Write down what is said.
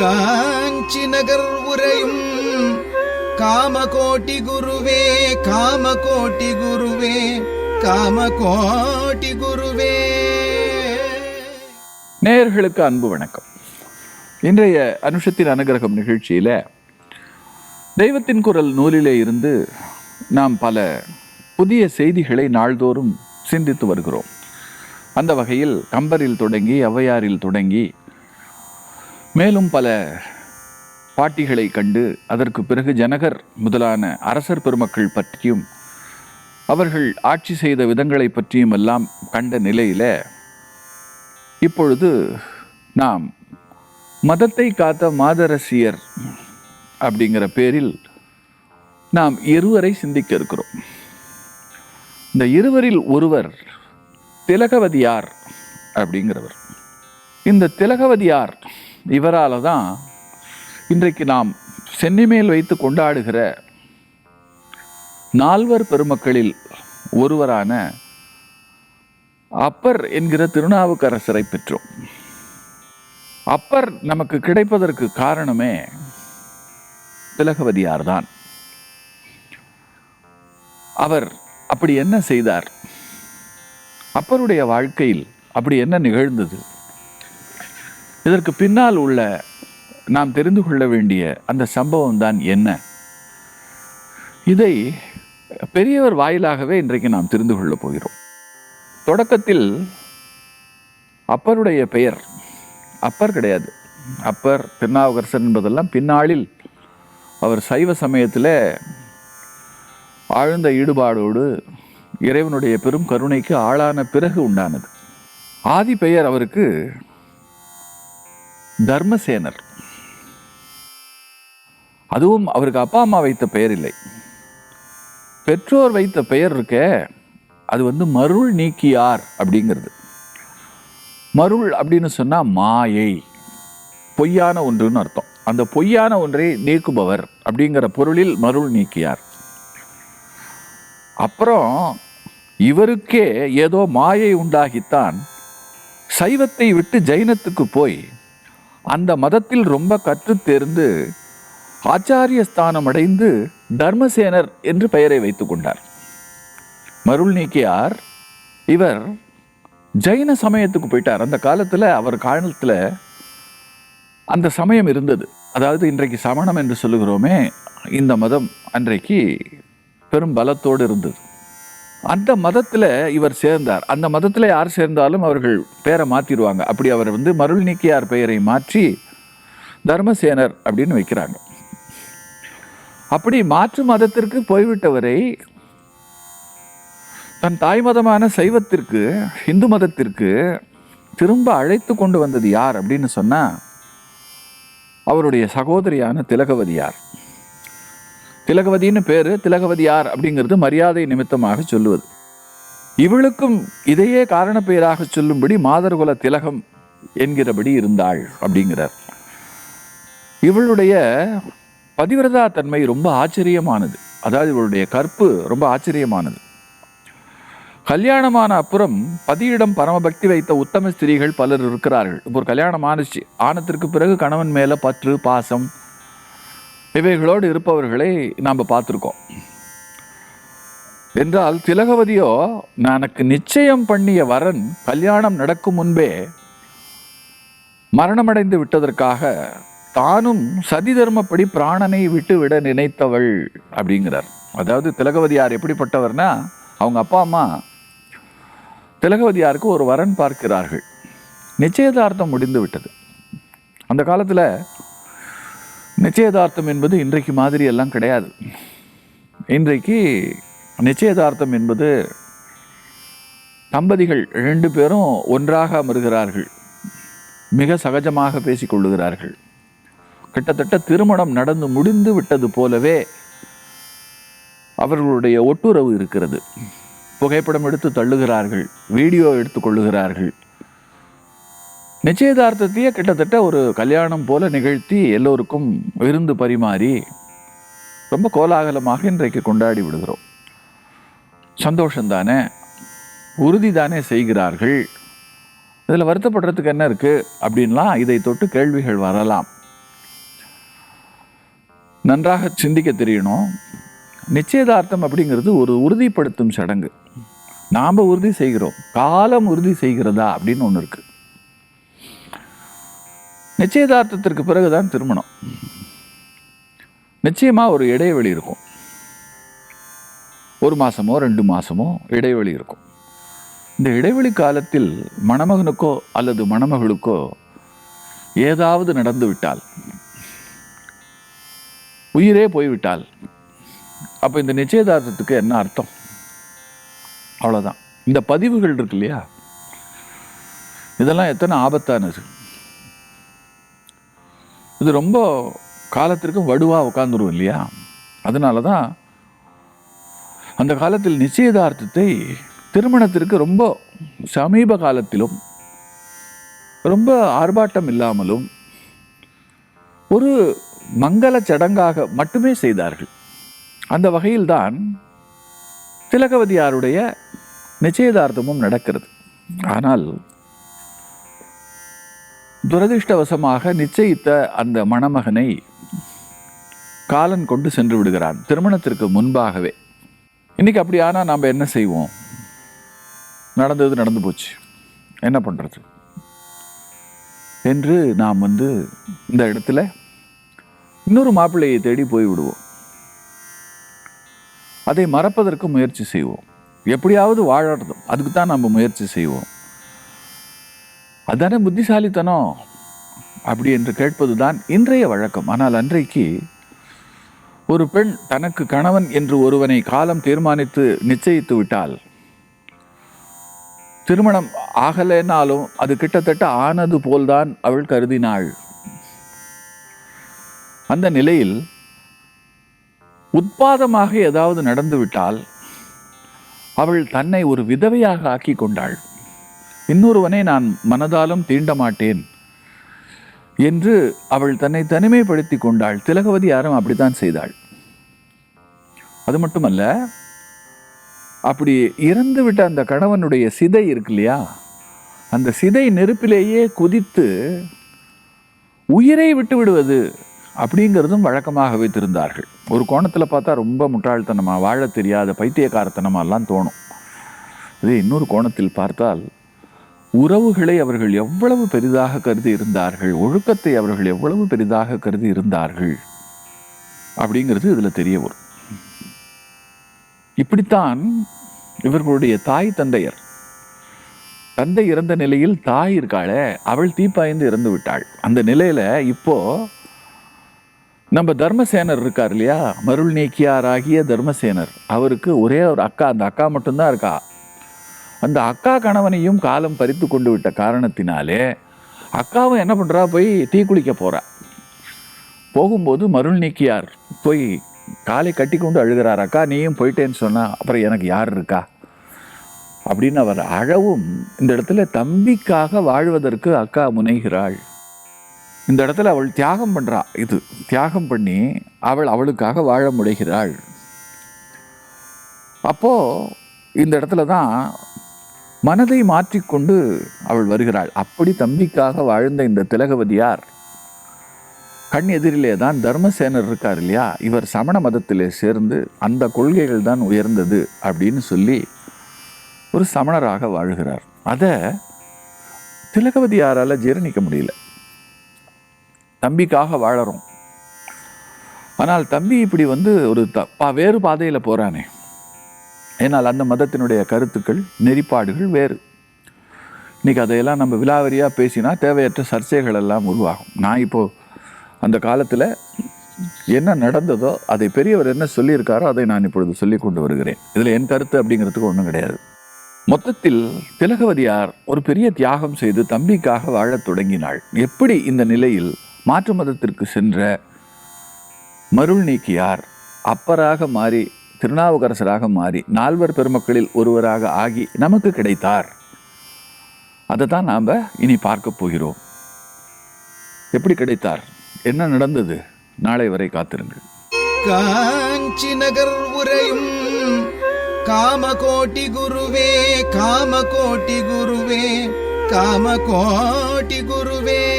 காஞ்சி நகர் உரையும் காமகோட்டி குருவே காமகோட்டி குருவே காமகோட்டி குருவே. நேயர்களுக்கு அன்பு வணக்கம். இன்றைய அனுஷத்தின் அனுகிரகம் நிகழ்ச்சியில் தெய்வத்தின் குரல் நூலிலே இருந்து நாம் பல புதிய செய்திகளை நாள்தோறும் சிந்தித்து வருகிறோம். அந்த வகையில் கம்பரில் தொடங்கி ஔவையாரில் தொடங்கி மேலும் பல பாட்டிகளை கண்டு அதற்கு பிறகு ஜனகர் முதலான அரசர் பெருமக்கள் பற்றியும் அவர்கள் ஆட்சி செய்த விதங்களை பற்றியும் எல்லாம் கண்ட நிலையில இப்பொழுது நாம் மதத்தை காத்த மாதரசியர் அப்படிங்கிற பேரில் நாம் இருவரை சிந்திக்க இருக்கிறோம். இந்த இருவரில் ஒருவர் திலகவதியார் அப்படிங்கிறவர். இந்த திலகவதியார் இவரால் தான் இன்றைக்கு நாம் சென்னிமேல் வைத்து கொண்டாடுகிற நால்வர் பெருமக்களில் ஒருவரான அப்பர் என்கிற திருநாவுக்கரசரை பெற்றோம். அப்பர் நமக்கு கிடைப்பதற்கு காரணமே திலகவதியார் தான் அவர் அப்படி என்ன செய்தார்? அப்பருடைய வாழ்க்கையில் அப்படி என்ன நிகழ்ந்தது? இதற்கு பின்னால் உள்ள நாம் தெரிந்து கொள்ள வேண்டிய அந்த சம்பவம் தான் என்ன? இதை பெரியவர் வாயிலாகவே இன்றைக்கு நாம் தெரிந்து கொள்ளப் போகிறோம். தொடக்கத்தில் அப்பருடைய பெயர் அப்பர் கிடையாது. அப்பர் திருநாவுக்கரசர் என்பதெல்லாம் பின்னாளில் அவர் சைவ சமயத்தில் ஆழ்ந்த ஈடுபாடோடு இறைவனுடைய பெரும் கருணைக்கு ஆளான பிறகு உண்டானது. ஆதி பெயர் அவருக்கு தர்மசேனர். அதுவும் அவருக்கு அப்பா அம்மா வைத்த பெயர் இல்லை பெற்றோர் வைத்த பெயர் இருக்கே அது வந்து மருள் நீக்கியார் அப்படிங்கிறது. மருள் அப்படின்னு சொன்னால் மாயை பொய்யான ஒன்றுன்னு அர்த்தம். அந்த பொய்யான ஒன்றை நீக்குபவர் அப்படிங்கிற பொருளில் மருள் நீக்கியார். அப்புறம் இவருக்கே ஏதோ மாயை உண்டாகித்தான் சைவத்தை விட்டு ஜைனத்துக்கு போய் அந்த மதத்தில் ரொம்ப கற்றுத் தேர்ந்து ஆச்சாரிய ஸ்தானம் அடைந்து தர்மசேனர் என்று பெயரை வைத்துக் கொண்டார். மருள் நீக்கியார் இவர் ஜைன சமயத்துக்கு போயிட்டார். அந்த காலத்தில் அவர் காலத்தில் அந்த சமயம் இருந்தது. அதாவது இன்றைக்கு சமணம் என்று சொல்லுகிறோமே இந்த மதம் அன்றைக்கு பெரும் பலத்தோடு இருந்தது. அந்த மதத்தில் இவர் சேர்ந்தார். அந்த மதத்தில் யார் சேர்ந்தாலும் அவர்கள் பெயரை மாற்றிடுவாங்க அப்படி அவர் வந்து மருள் நீக்கியார் பெயரை மாற்றி தர்மசேனர் அப்படின்னு வைக்கிறாங்க. அப்படி மாற்று மதத்திற்கு போய்விட்டவரை தன் தாய் மதமான சைவத்திற்கு இந்து மதத்திற்கு திரும்ப அழைத்து கொண்டு வந்தது யார் அப்படின்னு சொன்னா அவருடைய சகோதரியான திலகவதியார் திலகவதின்னு பேரு திலகவதியார் அப்படிங்கிறது மரியாதை நிமித்தமாக சொல்லுவது. இவளுக்கும் இதையே காரண பெயராக சொல்லும்படி மாதர்குல திலகம் என்கிறபடி இருந்தாள் அப்படிங்கிறார். இவளுடைய பதிவிரதா தன்மை ரொம்ப ஆச்சரியமானது. அதாவது இவளுடைய கற்பு ரொம்ப ஆச்சரியமானது. கல்யாணமான அப்புறம் பதியிடம் பரமபக்தி வைத்த உத்தம ஸ்திரீகள் பலர் இருக்கிறார்கள். இப்போ ஒரு கல்யாணம் ஆனிச்சு. ஆனத்திற்கு பிறகு கணவன் மேலே பற்று பாசம் இவைகளோடு இருப்பவர்களை நாம் பார்த்துருக்கோம். என்றால் திலகவதியோ எனக்கு நிச்சயம் பண்ணிய வரன் கல்யாணம் நடக்கும் முன்பே மரணமடைந்து விட்டதற்காக தானும் சதி தர்மப்படி பிராணனை விட்டு விட நினைத்தவள் அப்படிங்கிறார். அதாவது திலகவதியார் எப்படிப்பட்டவர்னா அவங்க அப்பா அம்மா திலகவதியாருக்கு ஒரு வரன் பார்க்கிறார்கள். நிச்சயதார்த்தம் முடிந்து விட்டது. அந்த காலத்தில் நிச்சயதார்த்தம் என்பது இன்றைக்கு மாதிரி எல்லாம் கிடையாது. இன்றைக்கு நிச்சயதார்த்தம் என்பது தம்பதிகள் ரெண்டு பேரும் ஒன்றாக அமர்கிறார்கள். மிக சகஜமாக பேசிக்கொள்ளுகிறார்கள் கிட்டத்தட்ட திருமணம் நடந்து முடிந்து விட்டது போலவே அவர்களுடைய ஒட்டுறவு இருக்கிறது. புகைப்படம் எடுத்து தள்ளுகிறார்கள் வீடியோ எடுத்துக்கொள்ளுகிறார்கள் நிச்சயதார்த்தத்தையே கிட்டத்தட்ட ஒரு கல்யாணம் போல நிகழ்த்தி எல்லோருக்கும் விருந்து பரிமாறி ரொம்ப கோலாகலமாக இன்றைக்கு கொண்டாடி விடுகிறோம். சந்தோஷந்தானே? உறுதி தானே செய்கிறார்கள்? இதில் வருத்தப்படுறதுக்கு என்ன இருக்குது அப்படின்லாம் இதை தொட்டு கேள்விகள் வரலாம். நன்றாக சிந்திக்க தெரியணும். நிச்சயதார்த்தம் அப்படிங்கிறது ஒரு உறுதிப்படுத்தும் சடங்கு. நாம் உறுதி செய்கிறோம். காலம் உறுதி செய்கிறதா அப்படின்னு ஒன்று இருக்கு. நிச்சயதார்த்தத்திற்கு பிறகுதான் திருமணம். நிச்சயமாக ஒரு இடைவெளி இருக்கும். ஒரு மாதமோ ரெண்டு மாதமோ இடைவெளி இருக்கும். இந்த இடைவெளி காலத்தில் மணமகனுக்கோ அல்லது மணமகளுக்கோ ஏதாவது நடந்து விட்டால் உயிரே போய்விட்டால் அப்போ இந்த நிச்சயதார்த்தத்துக்கு என்ன அர்த்தம்? அவ்வளோதான் இந்த பதிவுகள் இருக்கு இல்லையா? இதெல்லாம் எத்தனை ஆபத்தானது? இது ரொம்ப காலத்திற்கு வடுவாக உட்காந்துரும் இல்லையா? அதனால தான் அந்த காலத்தில் நிச்சயதார்த்தத்தை திருமணத்திற்கு ரொம்ப சமீப காலத்திலும் ரொம்ப ஆர்ப்பாட்டம் இல்லாமலும் ஒரு மங்கள சடங்காக மட்டுமே செய்தார்கள். அந்த வகையில்தான் திலகவதியாருடைய நிச்சயதார்த்தமும் நடக்கிறது. ஆனால் துரதிர்ஷ்டவசமாக நிச்சயித்த அந்த மணமகனை காலன் கொண்டு சென்று விடுகிறான் திருமணத்திற்கு முன்பாகவே. இன்னைக்கு அப்படி ஆனால் நாம் என்ன செய்வோம்? நடந்தது நடந்து போச்சு. என்ன பண்ணுறது என்று நாம் வந்து இந்த இடத்துல இன்னொரு மாப்பிள்ளையை தேடி போய் விடுவோம். அதை மறப்பதற்கு முயற்சி செய்வோம். எப்படியாவது வாழறதும் அதுக்கு தான் நம்ம முயற்சி செய்வோம். அதானே புத்திசாலித்தனம்? அப்படி என்று கேட்பதுதான் இன்றைய வழக்கம். ஆனால் அன்றைக்கு ஒரு பெண் தனக்கு கணவன் என்று ஒருவனை காலம் தீர்மானித்து நிச்சயித்து விட்டால் திருமணம் ஆகலைனாலும் அது கிட்டத்தட்ட ஆனது போல்தான் அவள் கருதினாள். அந்த நிலையில் உத்பாதமாக ஏதாவது நடந்துவிட்டால் அவள் தன்னை ஒரு விதவையாக ஆக்கி கொண்டாள். இன்னொருவனை நான் மனதாலும் தீண்ட மாட்டேன் என்று அவள் தன்னை தனிமைப்படுத்தி கொண்டாள். திலகவதி யாரும் அப்படித்தான் செய்தாள். அது மட்டுமல்ல அப்படி இறந்து விட்ட அந்த கணவனுடைய சிதை இருக்கு இல்லையா? அந்த சிதை நெருப்பிலேயே குதித்து உயிரை விட்டு விடுவது அப்படிங்கிறதும் வழக்கமாக வைத்திருந்தார்கள் ஒரு கோணத்தில் பார்த்தா ரொம்ப முட்டாள்தனமாக வாழ தெரியாத பைத்தியக்காரத்தனமாலாம் தோணும். இதே இன்னொரு கோணத்தில் பார்த்தால் உறவுகளை அவர்கள் எவ்வளவு பெரிதாக கருதி இருந்தார்கள் ஒழுக்கத்தை அவர்கள் எவ்வளவு பெரிதாக கருதி இருந்தார்கள் அப்படிங்கிறது இதில் தெரிய வரும். இப்படித்தான் இவர்களுடைய தாய் தந்தையர் தந்தை இறந்த நிலையில் தாய் இருக்காளே அவள் தீப்பாய்ந்து இறந்து விட்டாள். அந்த நிலையில இப்போ நம்ம தர்மசேனர் இருக்கார் இல்லையா? மருள் நீக்கியாராகிய தர்மசேனர். அவருக்கு ஒரே ஒரு அக்கா அந்த அக்கா மட்டும்தான் இருக்கா? அந்த அக்கா கணவனையும் காலம் பறித்து கொண்டு விட்ட காரணத்தினாலே அக்காவும் என்ன பண்ணுறா போய் தீ குளிக்க போகிறா போகும்போது மருள் நீக்கியார் போய் காலை கட்டி கொண்டு அழுகிறார். அக்கா நீயும் போயிட்டேன்னு சொன்னா அப்புறம் எனக்கு யார் இருக்கா? அப்படின்னு அவர் அழவும் இந்த இடத்துல தம்பிக்காக வாழ்வதற்கு அக்கா முனைகிறாள். இந்த இடத்துல அவள் தியாகம் பண்ணுறா இது தியாகம் பண்ணி அவள் அவளுக்காக வாழ முடைகிறாள் அப்போ இந்த இடத்துல தான் மனதை மாற்றிக்கொண்டு அவள் வருகிறாள். அப்படி தம்பிக்காக வாழ்ந்த இந்த திலகவதியார் கண் எதிரிலே தான் தர்மசேனர் இருக்கார் இல்லையா? இவர் சமண மதத்திலே சேர்ந்து அந்த கொள்கைகள் தான் உயர்ந்தது அப்படின்னு சொல்லி ஒரு சமணராக வாழ்கிறார். அதை திலகவதியாரால் ஜீரணிக்க முடியல. தம்பிக்காக வாழறோம். ஆனால் தம்பி இப்படி வந்து ஒரு த வேறு பாதையில் போகிறானே ஏன்னால் அந்த மதத்தினுடைய கருத்துக்கள் நெறிப்பாடுகள் வேறு. இன்றைக்கி அதையெல்லாம் நம்ம விலாவரியாக பேசினா தேவையற்ற சர்ச்சைகள் எல்லாம் உருவாகும். நான் இப்போது அந்த காலத்தில் என்ன நடந்ததோ அதை பெரியவர் என்ன சொல்லியிருக்காரோ அதை நான் இப்பொழுது சொல்லி கொண்டு வருகிறேன். இதில் என் கருத்து அப்படிங்கிறதுக்கு ஒன்றும் கிடையாது. மொத்தத்தில் திலகவதியார் ஒரு பெரிய தியாகம் செய்து தம்பிக்காக வாழத் தொடங்கினாள். எப்படி இந்த நிலையில் மாற்று மதத்திற்கு சென்ற மருள் நீக்கியார் அப்பராக மாறி திருநாவுக்கரசராக மாறி நால்வர் பெருமக்களில் ஒருவராக ஆகி நமக்கு கிடைத்தார். அதை தான் நாம் இனி பார்க்க போகிறோம். எப்படி கிடைத்தார்? என்ன நடந்தது? நாளை வரை காத்திருங்கள். காஞ்சி நகர் உரையும் காமகோட்டி குருவே காமகோட்டி குருவே காமகோட்டி குருவே.